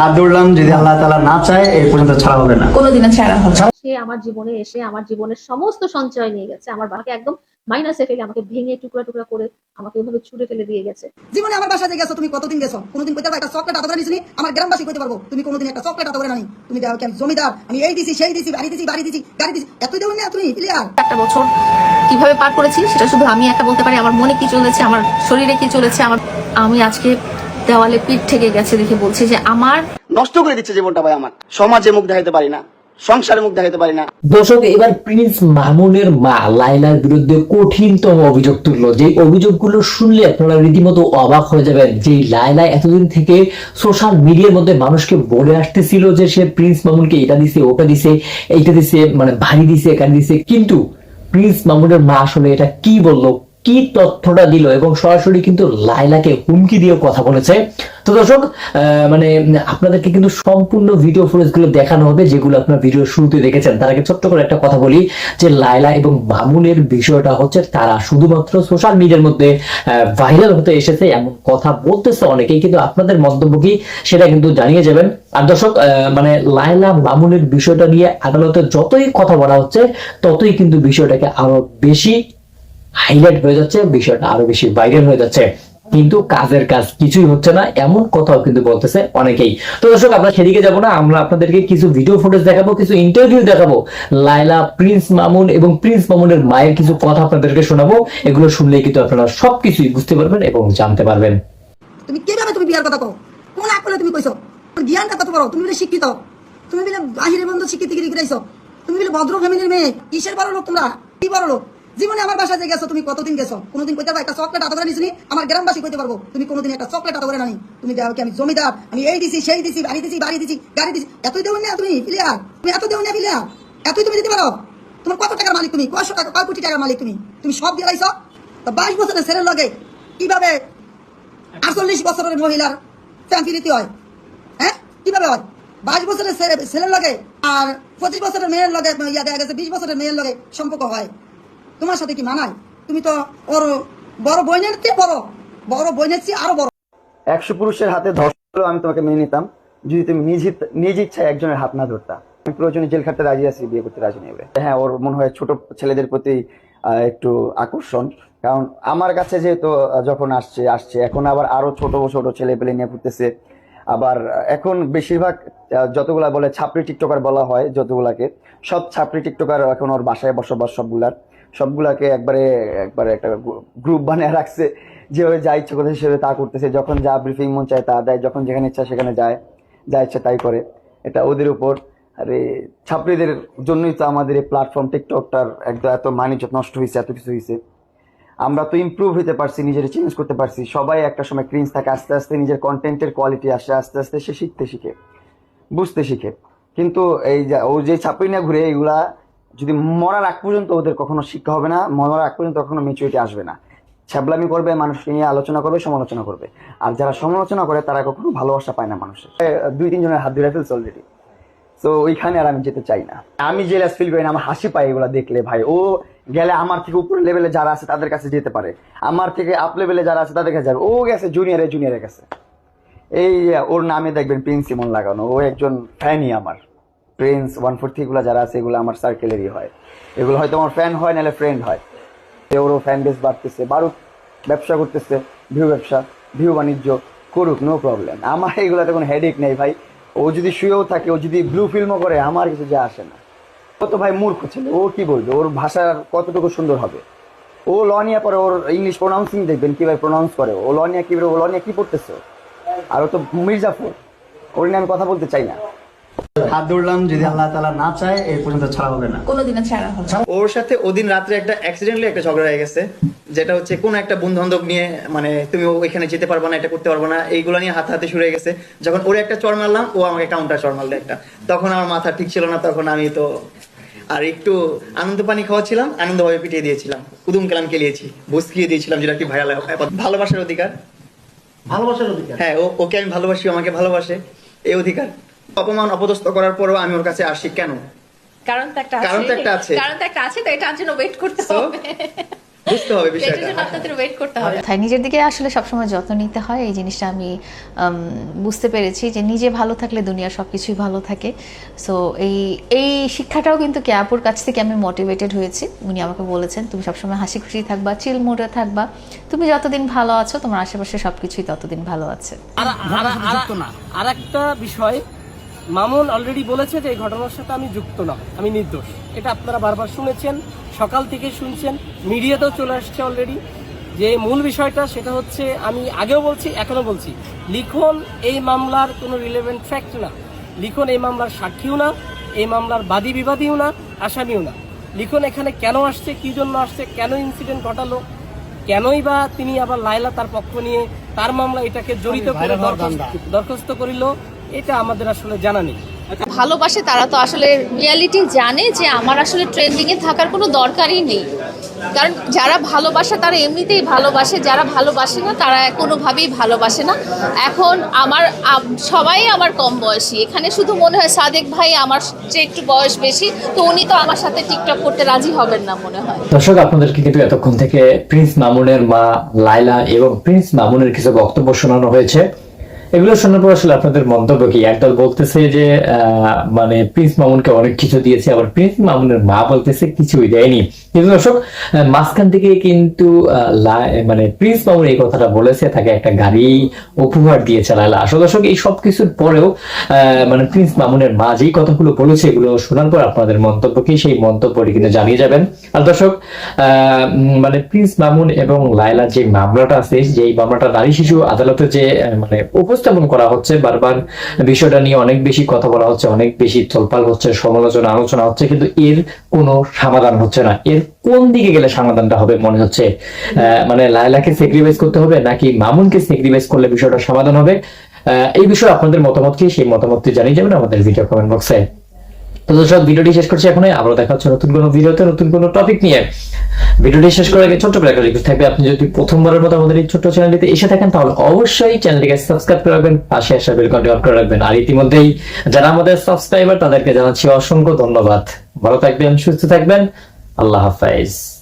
হাত ধরলাম যদি আল্লাহ তালা না চায় এই পর্যন্ত ছাড়া হবে না। কোনোদিনও ছাড়া হবে সে আমার জীবনে এসে আমার জীবনের সমস্ত সঞ্চয় নিয়ে গেছে। আমার বাবাকে একদম মাইনাসে ফেলে আমাকে ভেঙে টুকরা টুকরা করে আমাকে এভাবে ছুড়ে ফেলে দিয়ে গেছে। জীবনে আমার বাসাতে গেছো তুমি কতদিন গেছো? কোনোদিন কইতে পারো একটা করে নিছিনি? আমার গ্রামবাসী কইতে পারব তুমি কোনোদিন একটা চকলেট আদা করে নানি। তুমি দেখো কি আমি জমিদার আমি এই দিছি সেই দিছি বাড়ি দিছি বাড়ি দিছি গাড়ি দিছি। এতই দেবেন না তুমি প্লেয়ার একটা বছর কীভাবে পার করেছি সেটা শুধু আমি একা বলতে পারি আমার মনে কি চলেছে আমার শরীরে কি চলেছে আমার আমি আজকে দেওয়ালে পিঠ থেকে গেছে দেখে বলছি যে আমার নষ্ট করে দিচ্ছে জীবনটা ভাই আমার। সমাজে মুখ দেখাইতে পারি না সংসারে মুখ দেখাইতে পারি না। দর্শক এবার প্রিন্স মামুনের মা লাইলার বিরুদ্ধে কঠিনতম অভিযোগ তুললো। যে অভিযোগগুলো শুনলে আপনারা রীতিমতো অবাক হয়ে যাবেন যে লাইলা এতদিন থেকে সোশ্যাল মিডিয়ার মধ্যে মানুষকে বলে আসতেছিল যে সে প্রিন্স মামুনকে এটা দিছে ওটা দিছে এইটা দিছে মানে ভারী দিছে এখানে দিছে। কিন্তু প্রিন্স মামুনের মা আসলে এটা কি বলল? কি তথ্যটা দিল এবং সরাসরি কিন্তু লাইলাকে হুমকি দিয়ে কথা বলেছে। তো দর্শক মানে আপনাদেরকে কিন্তু সম্পূর্ণ ভিডিও ফুটেজগুলো দেখানো হবে, যেগুলো আপনার ভিডিও শুরুতে দেখেছেন। তার আগে ছোট্ট করে একটা কথা বলি যে লাইলা এবং মামুনের বিষয়টা হচ্ছে তারা শুধুমাত্র সোশ্যাল মিডিয়ার মধ্যে ভাইরাল হতে এসেছে এমন কথা বলতেছে অনেকেই, কিন্তু আপনাদের মন্তব্য কি সেটা কিন্তু জানিয়ে যাবেন। আর দর্শক মানে লাইলা মামুনের বিষয়টা নিয়ে আদালতে যতই কথা বলা হচ্ছে, ততই কিন্তু বিষয়টাকে আরও বেশি হাইলাইট হয়ে যাচ্ছে, বিষয়টা আরও বেশি ভাইরাল হয়ে যাচ্ছে। কিন্তু কাজের কাজ কিছুই হচ্ছে না, এমন কথাও কিন্তু বলতেছে অনেকেই। তো দর্শক, আমরা সেদিকে যাব না, আমরা আপনাদেরকে কিছু ভিডিও ফুটেজ দেখাবো, কিছু ইন্টারভিউ দেখাবো। লাইলা প্রিন্স মামুন এবং প্রিন্স মামুনের মায়ের কিছু কথা আপনাদেরকে শোনাবো। এগুলো শুনলেই কিন্তু আপনারা সবকিছুই বুঝতে পারবেন এবং জানতে পারবেন। তুমি কীভাবে তুমি বিয়ার কথা কও? কোন আকলে তুমি কইছো? জ্ঞানটা কত বড়? তুমি বলে শিক্ষিত। তুমি বলে বাহিরে বন্ধু শিক্ষিত গিরি গিরাইছো তুমি বলে ভদ্র ফ্যামিলির মেয়ে। কিসের বড় লোক তোমরা? কি বড় লোক? জীবনে আমার বাসাতে গেছো, তুমি কতদিন গেছো? কোনোদিন কইতে পারো, একটা চকলেট আদা করে নিছিনি আমার গ্রামবাসী কইতে পারব, তুমি কোনোদিন একটা চকলেট আদা করে নানি। তুমি দেখো আমি জমিদার, আমি এই দিছি, সেই দিছি, বাড়ি দিছি বাড়ি দিছি, গাড়ি দিছি। এতই দেবেন না তুমি প্লেয়ার তুমি এত দেবেন না প্লেয়ার এতই তুমি দিতে পারো। তোমার কত টাকার মালিক তুমি? কয়শো টাকা, কয় কোটি টাকার মালিক তুমি? তুমি সব দিলাইছো তো বাইশ বছরের ছেলের লগে কীভাবে আটচল্লিশ বছরের মহিলার ফ্যামিলিতে হয়? হ্যাঁ? কীভাবে হয়? বাইশ বছরের ছেলে- ছেলের লগে আর পঁচিশ বছরের মেয়ের লগে ইয়া দেখা গেছে, বিশ বছরের মেয়ের লগে সম্পর্ক হয়। তোমার সাথে কি মানায়? তুমি তো ওর বড় বোনের চেয়ে বড়। বড় বোনের চেয়ে আরও বড়। একশো পুরুষের হাতে ধর্ষণ আমি তোমাকে মেনে নিতাম, যদি তুমি নিজ নিজ ইচ্ছায় একজনের হাত না ধরতা। আমি প্রয়োজনে জেল খাটতে রাজি আছি, বিয়ে করতে রাজি নেবে হ্যাঁ ওর মনে হয় ছোট ছেলেদের প্রতি একটু আকর্ষণ। কারণ আমার কাছে যেহেতু যখন আসছে আসছে। এখন আবার আরও ছোট ছোট ছেলে পেলে নিয়ে ঘুরতেছে। আবার এখন বেশিরভাগ যতগুলা বলে ছাপড়ি টিকটকার বলা হয়, যতগুলাকে, সব ছাপড়ি টিকটকার এখন ওর বাসায় বসবাস, সবগুলার। সবগুলাকে একবারে একবারে একটা গ্রুপ বানিয়ে রাখছে, যেভাবে যা ইচ্ছা করতেছে সেভাবে তা করতেছে। যখন যা ব্রিফিং মন চায় তা দেয়, যখন যেখানে ইচ্ছা সেখানে যায়, যা ইচ্ছা তাই করে। এটা ওদের উপর। আরে, ছাত্রীদের জন্যই তো আমাদের এই প্ল্যাটফর্ম টিকটকটার একদম এত মানিজ্য নষ্ট হয়েছে এত কিছু হয়েছে আমরা তো ইমপ্রুভ হতে পারছি, নিজের চেঞ্জ করতে পারছি। সবাই একটা সময় ক্রিঞ্জ থাকে, আস্তে আস্তে নিজের কন্টেন্টের কোয়ালিটি আসে, আস্তে আস্তে সে শিখতে শিখে, বুঝতে শিখে। কিন্তু এই যে, ও যে ছাপড়ি না ঘুরে এইগুলা যদি মরার আগ পর্যন্ত ওদের কখনো শিক্ষা হবে না, মরার আগ পর্যন্ত কখনো মেচুরিটি আসবে না। ছ্যাবলামি করবে, মানুষকে নিয়ে আলোচনা করবে, সমালোচনা করবে। আর যারা সমালোচনা করে, তারা কখনো ভালোবাসা পায় না মানুষের। দুই তিনজনের হাত ধরে ফেলছে অলরেডি তো ওইখানে আর আমি যেতে চাই না। আমি জেলাস ফিল করি না, আমার হাসি পাই এগুলা দেখলে ভাই। ও গেলে আমার থেকে উপর লেভেলে যারা আছে, তাদের কাছে যেতে পারে। আমার থেকে আপ লেভেলে যারা আছে, তাদের কাছে যাবে। ও গেছে জুনিয়রে জুনিয়রের কাছে এই ওর নামে দেখবেন প্রিন্স ইমন লাগানো। ও একজন ফ্যানই আমার। প্রিন্স ওয়ান ফোর এগুলো যারা আছে, এগুলো আমার সার্কেলেরই হয়। এগুলো হয়তো আমার ফ্যান হয়, নাহলে ফ্রেন্ড হয়। ওরও ফ্যান বেস বাড়তেছে। বাড়ুক ব্যবসা করতেছে ভিউ ব্যবসা ভিউ বাণিজ্য করুক নো প্রবলেম আমার এগুলোতে কোনো হেডেক নেই ভাই। ও যদি শুয়েও থাকে, ও যদি ব্লু ফিল্মও করে, আমার কিছু যা আসে না। ও তো ভাই মূর্খ ছেলে, ও কি বলবে? ওর ভাষা কতটুকু সুন্দর হবে? ও ল নিয়ে পরে ওর ইংলিশ প্রোনাউন্সিং দেখবেন, কীভাবে প্রোনাউন্স করে। ও ল নিয়ে কীভাবে ও ল নিয়ে কি পড়তেছে? আর ও তো মির্জাফর, ওর নিয়ে আমি কথা বলতে চাই না। হাত ধরলাম যদি আল্লাহ তালা না চায় এই পর্যন্ত ছাড়া হবে না। কোনোদিনও ছাড়া হবে না। ওর সাথে ওদিন রাত্রে একটা অ্যাক্সিডেন্টলি একটা ঝগড়া হয়ে গেছে যেটা হচ্ছে কোন একটা বন্ধু বান্ধব নিয়ে মানে তুমি ওইখানে যেতে পারব না এটা করতে পারব না এইগুলো নিয়ে হাতে হাতে শুরু হয়ে গেছে। যখন ওর একটা চড় মারলাম ও আমাকে কাউন্টার চড় মারলো একটা। তখন আমার মাথা ঠিক ছিল না তখন আমি তো আর একটু আনন্দ পানি খাওয়াচ্ছিলাম আনন্দভাবে পিটিয়ে দিয়েছিলাম। উদুম কালাম খেলিয়েছি বসকিয়ে দিয়েছিলাম যেটা কি ভাইরাল ভালোবাসার অধিকার। ভালোবাসার অধিকার? হ্যাঁ ও ওকে আমি ভালোবাসি ও আমাকে ভালোবাসে এই অধিকার। অপমান অপদস্থ করার পরও আমি ওর কাছে আসি কেন? কারণ তো একটা কারণ তো আছে। একটা আছে। কারণ তো একটা আছে তো এটার জন্য ওয়েট করতে হবে। বুঝতে হবে বিষয়টা। আপনাদের ওয়েট করতে হবে। তাই নিজের দিকে আসলে সবসময় যত্ন নিতে হয়। এই জিনিসটা আমি বুঝতে পেরেছি যে নিজে ভালো থাকলে দুনিয়ার সব কিছুই ভালো থাকে। সো এই এই শিক্ষাটাও কিন্তু কেয়াপুর কাছ থেকে আমি মোটিভেটেড হয়েছি। উনি আমাকে বলেছেন তুমি সবসময় হাসি খুশি থাকবা চিল মোডে থাকবা। তুমি যতদিন ভালো আছো তোমার আশেপাশে সবকিছুই ততদিন ভালো আছে। আর একটা বিষয় মামুন অলরেডি বলেছে যে এই ঘটনার সাথে আমি যুক্ত না আমি নির্দোষ। এটা আপনারা বারবার শুনেছেন সকাল থেকে শুনছেন মিডিয়াতেও চলে আসছে অলরেডি যে মূল বিষয়টা সেটা হচ্ছে আমি আগেও বলছি এখনও বলছি লিখন এই মামলার কোনো রিলেভেন্ট ফ্যাক্ট না। লিখন এই মামলার সাক্ষীও না এই মামলার বাদী বিবাদীও না আসামিও না। লিখন এখানে কেন আসছে কি জন্য আসছে কেন ইনসিডেন্ট ঘটালো কেনই বা তিনি আবার লাইলা তার পক্ষ নিয়ে তার মামলা এটাকে জড়িত করে দরখাস্ত করিল এটা আমাদের আসলে জানা নেই। ভালোবাসে তারা তো আসলে রিয়ালিটি জানে যে আমার আসলে ট্রেন্ডিংয়ে থাকার কোনো দরকারই নেই। কারণ যারা ভালোবাসে তারা এমনিতেই ভালোবাসে যারা ভালোবাসে না তারা কোনোভাবেই ভালোবাসে না। এখন আমার সবাই আমার কম বয়সী। এখানে শুধু মনে হয় সাদেক ভাই আমার চেয়ে একটু বয়স বেশি তো উনি তো আমার সাথে টিকটক করতে রাজি হবেন না মনে হয়। দর্শক আপনাদেরকে কিন্তু এতক্ষণ থেকে প্রিন্স মামুনের মা লাইলা এবং প্রিন্স মামুনের কিছু বক্তব্য শোনানো হয়েছে। এগুলো শোনার পর আসলে আপনাদের মন্তব্য কি? একদল বলতেছে যে মানে প্রিন্স মামুনকে অনেক কিছু দিয়েছে, আবার প্রিন্স মামুনের মা বলতেছে কিছুই দেয়নি। কিন্তু দর্শক মাঝখান থেকে কিন্তু মানে প্রিন্স মামুন এই কথাটা বলেছে, তাকে একটা গাড়ি উপহার দিয়েছে লাইলা আসলে দর্শক, এই সব কিছুর পরেও মানে প্রিন্স মামুনের মা যেই কথাগুলো বলেছে, এগুলো শোনার পর আপনাদের মন্তব্য কি? সেই মন্তব্যটি কিন্তু জানিয়ে যাবেন। আর দর্শক মানে প্রিন্স মামুন এবং লাইলার যে মামলাটা আছে যে এই মামলাটা নারী শিশু আদালতে যে মানে মানে উপস্থাপন করা হচ্ছে, বারবার বিষয়টা নিয়ে অনেক বেশি কথা বলা হচ্ছে, অনেক বেশি তোলপাল হচ্ছে, সমালোচনা, আলোচনা হচ্ছে, কিন্তু এর কোনো সমাধান হচ্ছে না। এর কোন দিকে গেলে সমাধানটা হবে মনে হচ্ছে? মানে লাইলাকে স্যাক্রিফাইস করতে হবে নাকি মামুনকে স্যাক্রিফাইস করলে বিষয়টা সমাধান হবে? এই বিষয়ে আপনাদের মতামত কি? সেই মতামতটি জানিয়ে যাবেন আমাদের ভিডিও কমেন্ট বক্সে তো দর্শক, ভিডিওটি শেষ করছি এখন আবারও দেখা হচ্ছে নতুন কোনো ভিডিওতে, নতুন কোনো টপিক নিয়ে। ভিডিওটি শেষ করার আগে ছোট্ট একটা রিকোয়েস্ট থাকবে। আপনি যদি প্রথমবারের মতো আমাদের এই ছোট্ট চ্যানেলটিতে এসে থাকেন, তাহলে অবশ্যই চ্যানেলটিকে সাবস্ক্রাইব করে রাখবেন, পাশে আসা বেল ঘন্টি অন করে রাখবেন। আর ইতিমধ্যেই যারা আমাদের সাবস্ক্রাইবার তাদেরকে জানাচ্ছি অসংখ্য ধন্যবাদ। ভালো থাকবেন, সুস্থ থাকবেন। আল্লাহ হাফাইজ